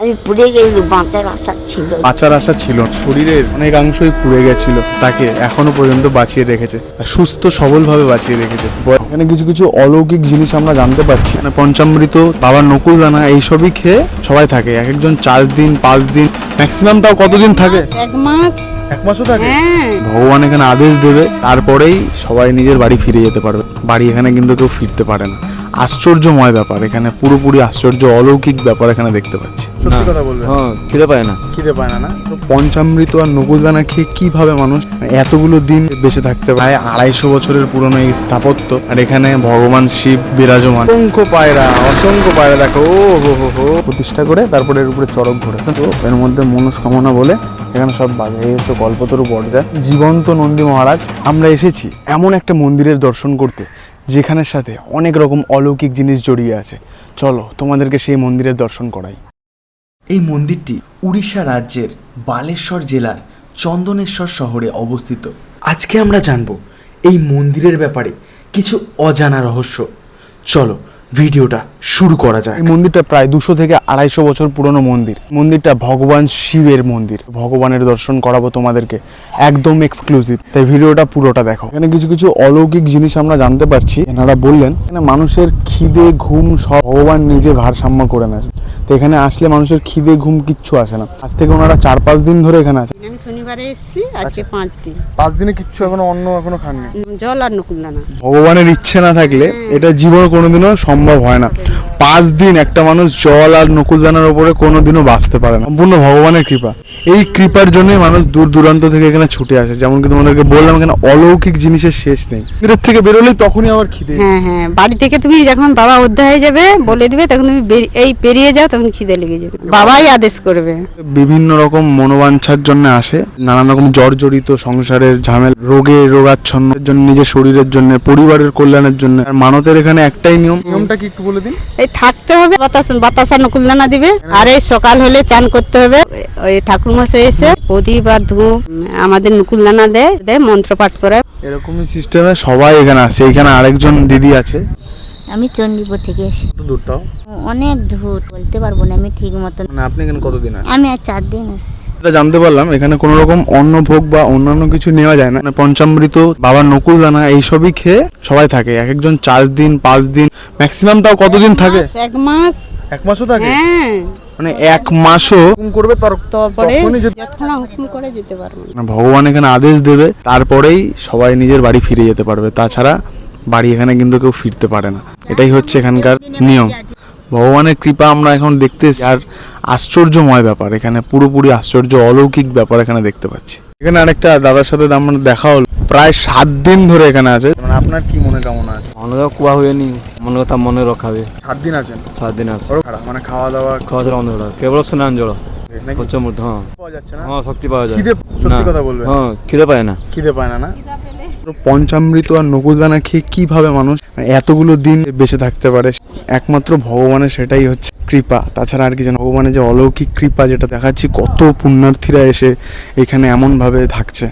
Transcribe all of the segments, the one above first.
আমি পুড়ে গেছি বাঁচার আশা ছিল বাঁচার আশা ছিল শরীরের অনেকাংশই পুড়ে গেছিল তাকে এখনও পর্যন্ত বাঁচিয়ে রেখেছে সুস্থ সবলভাবে বাঁচিয়ে রেখেছে। এখানে কিছু কিছু অলৌকিক জিনিস আমরা জানতে পারছি। মানে পঞ্চামৃত বাবার নকুল দানা এইসবই খেয়ে সবাই থাকে। এক একজন চার দিন পাঁচ দিন ম্যাক্সিমাম তাও কতদিন থাকে? এক মাস। এক মাসও থাকে? হ্যাঁ। ভগবান এখানে আদেশ দেবে তারপরেই সবাই নিজের বাড়ি ফিরে যেতে পারবে। বাড়ি এখানে কিন্তু কেউ ফিরতে পারে না। আশ্চর্যময় ব্যাপার এখানে পুরোপুরি আশ্চর্য অলৌকিক ব্যাপার এখানে দেখতে পাচ্ছি। সত্যি কথা বলবেন হ্যাঁ খিদে পায় না। খিদে পায় না না? তো পঞ্চামৃত আর নকুলদানা খেয়ে কীভাবে মানুষ এতগুলো দিন বেঁচে থাকতে পারে? আড়াইশো বছরের পুরনো এই স্থাপত্য আর এখানে ভগবান শিব বিরাজমান। অসংখ্য পায়রা অসংখ্য পায়রা দেখো ও হো হো হো। প্রতিষ্ঠা করে তারপরে এর উপরে চড়ক ঘোরে। তো এর মধ্যে মনস্কামনা বলে এখানে সব বাজে এই হচ্ছে কল্পতরু বর্দা জীবন্ত নন্দী মহারাজ আমরা এসেছি এমন একটা মন্দিরের দর্শন করতে যেখানের সাথে অনেক রকম অলৌকিক জিনিস জড়িয়ে আছে। চলো তোমাদেরকে সেই মন্দিরের দর্শন করাই। এই মন্দিরটি উড়িষ্যা রাজ্যের বালেশ্বর জেলার চন্দনেশ্বর শহরে অবস্থিত। আজকে আমরা জানব এই মন্দিরের ব্যাপারে কিছু অজানা রহস্য। চলো ভিডিওটা শুরু করা যায় মন্দিরটা প্রায় দুশো থেকে আড়াইশো বছর পুরনো মন্দির। মন্দিরটা ভগবান শিবের মন্দির। ভগবানের দর্শন করাবো তোমাদেরকে একদম এক্সক্লুসিভ তাই ভিডিওটা পুরোটা দেখো। এখানে কিছু কিছু অলৌকিক জিনিস আমরা জানতে পারছি। এনারা বললেন এখানে মানুষের খিদে ঘুম সব ভগবান নিজে ভারসাম্য করে নেয় তো এখানে আসলে মানুষের খিদে ঘুম কিচ্ছু আসে না। আজ থেকে ওনারা চার পাঁচ দিন ধরে এখানে আছে। আমি শনিবারে এসেছি আজকে পাঁচ দিন। পাঁচ দিনে কিচ্ছু এখনও অন্য এখনও খাননি। জল আর নকুলদানা ভগবানের ইচ্ছে না থাকলে এটা জীবনে কোনোদিনও সম্ভব হয় না। পাঁচ দিন একটা মানুষ জল আর নকুলদানার উপরে কোনোদিনও বাঁচতে পারে না। সম্পূর্ণ ভগবানের কৃপা। এই কৃপার জন্যই মানুষ দূর দূরান্ত থেকে এখানে ছুটে আসে। যেমন কি তোমাদেরকে বললাম এখানে অলৌকিক জিনিসের শেষ নেই। মন্দিরের থেকে বেরোলেই তখনই আবার খিদে হ্যাঁ হ্যাঁ। বাড়ি থেকে তুমি যখন বাবা অধ্যায় হয়ে যাবে বলে দিবে তখন তুমি এই পেরিয়ে যাও তখন খিদে লেগে যাবে। বাবাই আদেশ করবে। বিভিন্ন রকম মনোবাঞ্ছার জন্য আসে। নানান রকম জর্জরিত সংসারের ঝামেলা রোগে রোগাচ্ছন্নের জন্য নিজের শরীরের জন্য পরিবারের কল্যাণের জন্য। আর মানতের এখানে একটাই নিয়ম নিয়মটা কি একটু বলে দিন? এই থাকতে হবে বাতাস বাতাসা নকুলদানা দিবে। আর এই সকাল হলে চান করতে হবে। ওই ঠাকুর মশাই এসে প্রদীপ আর ধূপ আমাদের নকুলদানা দেয় দেয় মন্ত্র পাঠ করে। এরকমই সিস্টেমে সবাই এখানে আসে। এখানে আরেকজন দিদি আছে। আমি চণ্ডীপুর থেকে এসেছি দূরটাও অনেক দূর বলতে পারব না আমি ঠিক মতন মানে আপনি এখানে কতদিন আছেন? আমি আর চার দিন এটা জানতে পারলাম এখানে কোনো রকম অন্ন ভোগ বা অন্যান্য কিছু নেওয়া যায় না। মানে পঞ্চামৃত বাবার নকুল দানা এইসবই খেয়ে সবাই থাকে। এক একজন চার দিন পাঁচ দিন। ম্যাক্সিমাম তাও কতদিন থাকে? এক মাস। এক মাসও থাকে? হ্যাঁ। মানে এক মাসও? হুকুম করবে তার তারপরে হুকুম করে যেতে পারবে না। মানে ভগবান এখানে আদেশ দেবে তারপরেই সবাই নিজের বাড়ি ফিরে যেতে পারবে। তাছাড়া বাড়ি এখানে কিন্তু কেউ ফিরতে পারে না। এটাই হচ্ছে এখানকার নিয়ম। ভগবানের কৃপা আমরা এখন দেখতে আর আশ্চর্যময় ব্যাপার এখানে পুরোপুরি আশ্চর্য অলৌকিক ব্যাপার এখানে দেখতে পাচ্ছি। এখানে আরেকটা দাদার সাথে আমার দেখা হলো। প্রায় সাত দিন ধরে এখানে আছে। মানে আপনার কি মনে কেমন আছে? মনে কথা কুয়া হয়নি মনে কথা মনে রখাবে। সাত দিন আছেন? সাত দিন আছে। মানে খাওয়া দাওয়া খাওয়া ছাড়া অন্ধ কেবল স্নান জল পঞ্চমূর্তি হ্যাঁ। পাওয়া যাচ্ছে না? হ্যাঁ শক্তি পাওয়া যায়। সত্যি কথা বলবেন? হ্যাঁ খিদে পায় না। খিদে পায় না না? পঞ্চামৃত আর নকুলদানা খেয়ে কীভাবে মানুষ এতগুলো দিন বেঁচে থাকতে পারে? একমাত্র ভগবানের সেটাই হচ্ছে কৃপা। তাছাড়া আর কি জানো ভগবানের যে অলৌকিক কৃপা যেটা দেখাচ্ছি, কত পুণ্যার্থীরা এসে এখানে এমনভাবে থাকছে।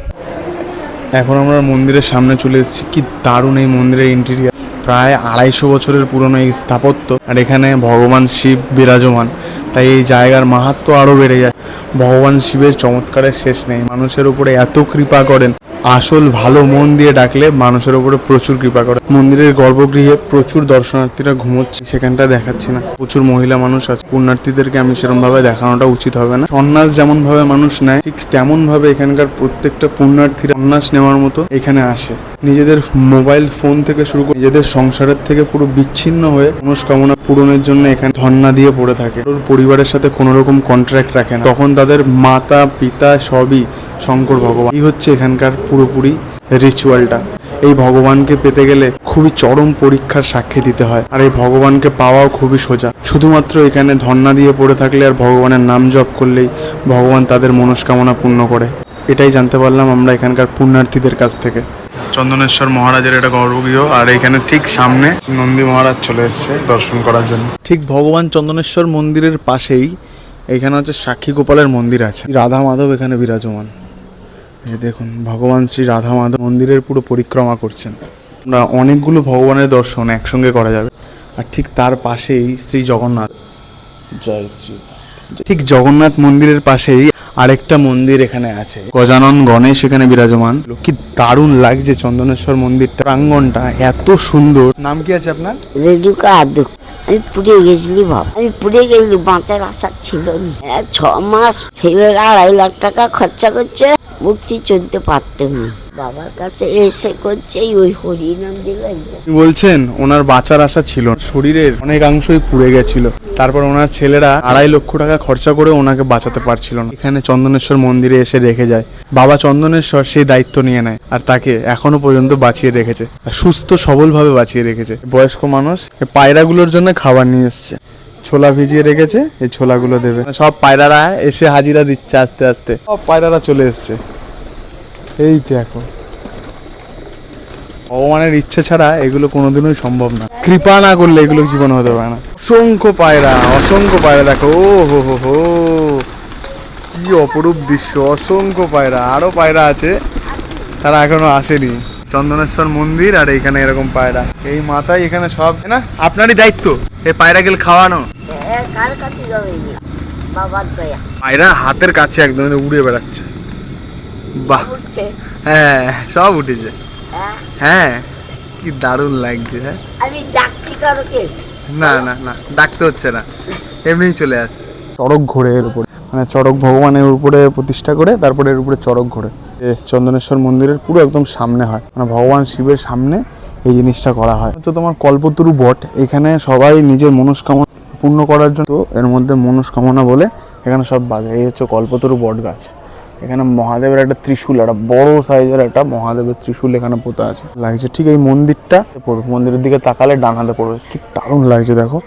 এখন আমরা মন্দিরের সামনে চলে এসেছি। কি দারুণ এই মন্দিরের ইন্টেরিয়ার প্রায় আড়াইশো বছরের পুরনো এই স্থাপত্য। আর এখানে ভগবান শিব বিরাজমান। তাই এই জায়গার মাহাত্ম আরও বেড়ে যায়। ভগবান শিবের চমৎকারের শেষ নেই। মানুষের উপরে এত কৃপা করেন। আসল ভালো মন দিয়ে ডাকলে মানুষের উপরে প্রচুর কৃপা করে। মন্দিরের গর্ভগৃহে প্রচুর দর্শনার্থীরা ঘুমোচ্ছে, সেখানটা দেখাচ্ছি না। প্রচুর মহিলা মানুষ আছে, পুণ্যার্থীদেরকে আমি সেরকম ভাবে দেখানোটা উচিত হবে না। সন্ন্যাস যেমন ভাবে মানুষ নেয়, ঠিক তেমন ভাবে এখানকার প্রত্যেকটা পুণ্যার্থীরা সন্ন্যাস নেওয়ার মতো এখানে আসে। নিজেদের মোবাইল ফোন থেকে শুরু করে নিজেদের সংসারের থেকে পুরো বিচ্ছিন্ন হয়ে মনস্কামনা পূরণের জন্য এখানে ধর্ণা দিয়ে পড়ে থাকে। ওর পরিবারের সাথে কোনো রকম কন্ট্রাক্ট রাখে না। তখন তাদের মাতা, পিতা সবই শঙ্কর ভগবান। এই হচ্ছে এখানকার পুরোপুরি রিচুয়ালটা এই ভগবানকে পেতে গেলে খুবই চরম পরীক্ষার সাক্ষী দিতে হয়। আর এই ভগবানকে পাওয়াও খুবই সোজা। শুধুমাত্র এখানে ধর্ণা দিয়ে পড়ে থাকলে আর ভগবানের নাম জপ করলেই ভগবান তাদের মনস্কামনা পূর্ণ করে। এটাই জানতে পারলাম আমরা এখানকার পুণ্যার্থীদের কাছ থেকে। চন্দনেশ্বর মহারাজের এটা গর্ভগৃহ আর এখানে ঠিক সামনে নন্দী মহারাজ চলে এসেছে দর্শন করার জন্য। ঠিক ভগবান চন্দনেশ্বর মন্দিরের পাশেই এখানে হচ্ছে সাক্ষী গোপালের মন্দির আছে। রাধা মাধব এখানে বিরাজমান। এই দেখুন, ভগবান শ্রী রাধা মাধব মন্দিরের পুরো পরিক্রমা করছেন। আমরা অনেকগুলো ভগবানের দর্শন একসঙ্গে করা যাবে। আর ঠিক তার পাশেই শ্রী জগন্নাথ। জয় শ্রী ঠিক জগন্নাথ মন্দিরের পাশেই আরেকটা মন্দির এখানে আছে। গজানন গণেশ এখানে বিরাজমান। কি দারুণ লাগছে চন্দনেশ্বর মন্দিরটা। প্রাঙ্গনটা এত সুন্দর। নাম কি আছে আপনার? রেডুকা আমি পুড়ে গেছিলি ভাব আমি পুড়ে গেছিলি, বাঁচার আশা ছিল ছ মাস ছেলেরা আড়াই লাখ টাকা খরচা করছে। মূর্তি চলতে পারতাম না। বাবার কাছে এসে করছে এই ওই হরিনাম দিলেন। বলছেন, ওনার বাঁচার আশা ছিল। শরীরের অনেকাংশই পুড়ে গেছিল। তারপর ওনার ছেলেরা আড়াই লক্ষ টাকা খরচা করে ওনাকে বাঁচাতে পারছিল না। এখানে চন্দনেশ্বর মন্দিরে এসে রেখে যায়। বাবা চন্দনেশ্বর সেই দায়িত্ব নিয়ে নেয় আর তাকে এখনও পর্যন্ত বাঁচিয়ে রেখেছে। সুস্থ সবলভাবে বাঁচিয়ে রেখেছে। বয়স্ক মানুষ পায়রাগুলোর জন্য খাবার নিয়ে এসছে। ছোলা ভিজিয়ে রেখেছে, এই ছোলাগুলো দেবে। সব পায়রারা এসে হাজিরা দিচ্ছে আস্তে আস্তে। সব পায়রারা চলে এসছে। এই দেখো। ভগবানের ইচ্ছে ছাড়া এগুলো কোনোদিনই সম্ভব না। কৃপা না করলে এগুলো জীবন হতে পারে না। অসংখ্য পায়রা অসংখ্য পায়রা দেখো। ও হো হো হো। কি অপরূপ দৃশ্য, অসংখ্য পায়রা। আরও পায়রা আছে। তারা এখনও আসেনি। চন্দনেশ্বর মন্দির আর এখানে এরকম পায়রা। এই মাথায় এখানে সব না? আপনারই দায়িত্ব। এই পায়রা গেল খাওয়ানো। কার কাছে যাবে বাবার দয়া পায়রা হাতের কাছে একদম উড়ে বেড়াচ্ছে। বাহ। হ্যাঁ সব উঠেছে। হ্যাঁ? হ্যাঁ কি দারুণ লাগছে হ্যাঁ? আমি ডাকছি কারোকে? না না না ডাকতে হচ্ছে না। এমনিই চলে আসছে। চড়ক ঘোরে এর উপরে মানে চড়ক ভগবানের উপরে প্রতিষ্ঠা করে তারপরে এর উপরে চড়ক ঘোরে এ চন্দনেশ্বর মন্দিরের পুরো একদম সামনে হয় মানে ভগবান শিবের সামনে এই জিনিসটা করা হয়। তো তোমার কল্পতরু বট এখানে সবাই নিজের মনস্কামনা পূর্ণ করার জন্য এর মধ্যে মনস্কামনা বলে এখানে সব বাজে। এই হচ্ছে কল্পতরু বট গাছ এখানে মহাদেবের একটা ত্রিশূল, একটা বড় সাইজের একটা মহাদেবের ত্রিশূল এখানে পোতা আছে। লাগছে ঠিক এই মন্দিরটা পড়বে মন্দিরের দিকে তাকালে ডান হাতে পড়বে। কি দারুণ লাগছে দেখো।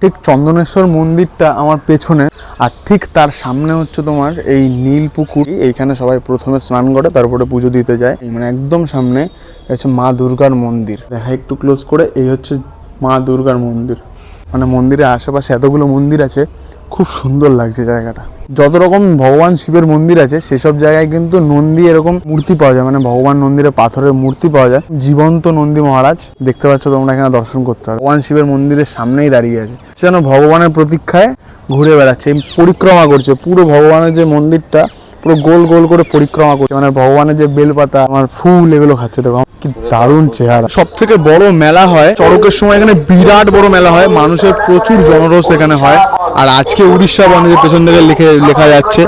ঠিক চন্দনেশ্বর মন্দিরটা আমার পেছনে, আর ঠিক তার সামনে হচ্ছে তোমার এই নীল পুকুর। এইখানে সবাই প্রথমে স্নান করে, তারপরে পুজো দিতে যায়। মানে একদম সামনে হচ্ছে মা দুর্গার মন্দির। দেখা একটু ক্লোজ করে, এই হচ্ছে মা দুর্গার মন্দির। মানে মন্দিরের আশেপাশে এতগুলো মন্দির আছে, খুব সুন্দর লাগছে জায়গাটা। যত রকম ভগবান শিবের মন্দির আছে, সেসব জায়গায় কিন্তু নন্দী এরকম মূর্তি পাওয়া যায় মানে ভগবান নন্দীরে পাথরের মূর্তি পাওয়া যায়। জীবন্ত নন্দী মহারাজ, দেখতে পাচ্ছ তোমরা এখানে দর্শন করতে পারো। ভগবান শিবের মন্দিরের সামনেই দাঁড়িয়ে আছে। যেন ভগবানের প্রতীক্ষায় ঘুরে বেড়াচ্ছে পরিক্রমা করছে। পুরো ভগবানের যে মন্দিরটা পুরো গোল গোল করে পরিক্রমা করছে। মানে ভগবানের যে বেলপাতা, আমার ফুল এগুলো খাচ্ছে, দেখো। কি দারুণ চেহারা। সব থেকে বড় মেলা হয়, চড়কের সময় এখানে বিরাট বড় মেলা হয়, মানুষের প্রচুর জনরোষ এখানে হয়। আর আজকে উড়িষ্যা বন্ধ যে পেছন থেকে লিখে, লেখা যাচ্ছে,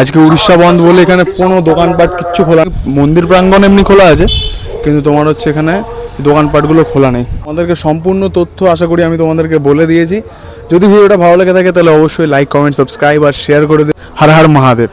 আজকে উড়িষ্যা বন্ধ বলে এখানে কোনো দোকানপাট কিচ্ছু খোলা মন্দির প্রাঙ্গণ এমনি খোলা আছে, কিন্তু তোমার হচ্ছে এখানে দোকানপাটগুলো খোলা নেই। আমাদেরকে সম্পূর্ণ তথ্য আশা করি আমি তোমাদেরকে বলে দিয়েছি। যদি ভিডিওটা ভালো লেগে থাকে, তাহলে অবশ্যই লাইক কমেন্ট সাবস্ক্রাইব আর শেয়ার করে দিন হর হর মহাদেব।